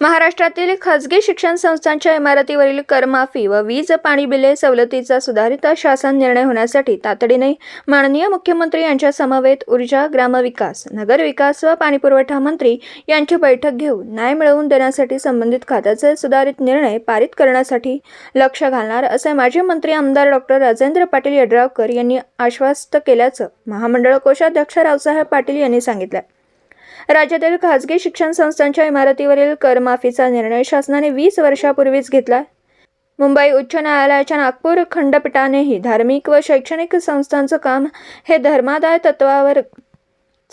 महाराष्ट्रातील खाजगी शिक्षण संस्थांच्या इमारतीवरील करमाफी व वीज पाणी बिले सवलतीचा सुधारित शासन निर्णय होण्यासाठी तातडीने माननीय मुख्यमंत्री यांच्या समवेत ऊर्जा ग्रामविकास नगरविकास व पाणीपुरवठा मंत्री यांची बैठक घेऊन न्याय मिळवून देण्यासाठी संबंधित खात्याचे सुधारित निर्णय पारित करण्यासाठी लक्ष घालणार असे माजी मंत्री आमदार डॉक्टर राजेंद्र पाटील यड्रावकर यांनी आश्वस्त केल्याचं महामंडळ कोषाध्यक्ष रावसाहेब पाटील यांनी सांगितलं. राज्यातील खाजगी शिक्षण संस्थांच्या इमारतीवरील करमाफीचा निर्णय शासनाने वीस वर्षापूर्वीच घेतला. मुंबई उच्च न्यायालयाच्या नागपूर खंडपीठानेही धार्मिक व शैक्षणिक संस्थांचं काम हे धर्मादाय तत्वावर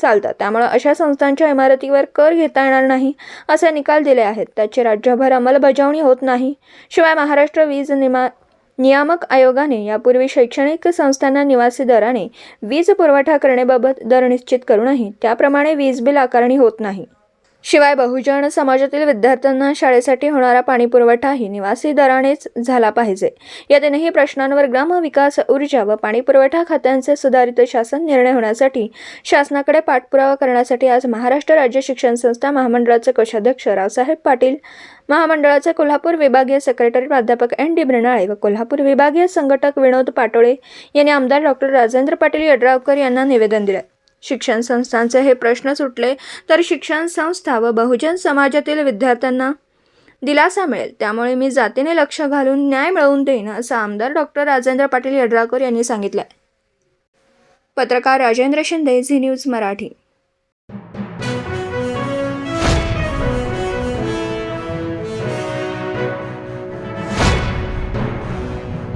चालतं. त्यामुळे अशा संस्थांच्या इमारतीवर कर घेता येणार नाही असे निकाल दिले आहेत. त्याची राज्यभर अंमलबजावणी होत नाही. शिवाय महाराष्ट्र वीज निमा नियामक आयोगाने यापूर्वी शैक्षणिक संस्थांना निवासी दराने वीज पुरवठा करण्याबाबत दर निश्चित करूनही त्याप्रमाणे वीज बिल आकारणी होत नाही. शिवाय बहुजन समाजातील विद्यार्थ्यांना शाळेसाठी होणारा पाणीपुरवठाही निवासी दरानेच झाला पाहिजे. या तीनही प्रश्नांवर ग्रामविकास ऊर्जा व पाणीपुरवठा खात्यांचे सुधारित शासन निर्णय होण्यासाठी शासनाकडे पाठपुरावा करण्यासाठी आज महाराष्ट्र राज्य शिक्षण संस्था महामंडळाचे कोषाध्यक्ष रावसाहेब पाटील महामंडळाचे कोल्हापूर विभागीय सेक्रेटरी प्राध्यापक एन डी मृणाळे व कोल्हापूर विभागीय संघटक विनोद पाटोळे यांनी आमदार डॉक्टर राजेंद्र पाटील यड्रावकर यांना निवेदन दिले. शिक्षण संस्थांचे हे प्रश्न सुटले तर शिक्षण संस्था व बहुजन समाजातील विद्यार्थ्यांना दिलासा मिळेल. त्यामुळे मी जातीने लक्ष घालून न्याय मिळवून देईन असं आमदार डॉक्टर राजेंद्र पाटील यड्राकर यांनी सांगितलं पत्रकार राजेंद्र शिंदे झी न्यूज मराठी.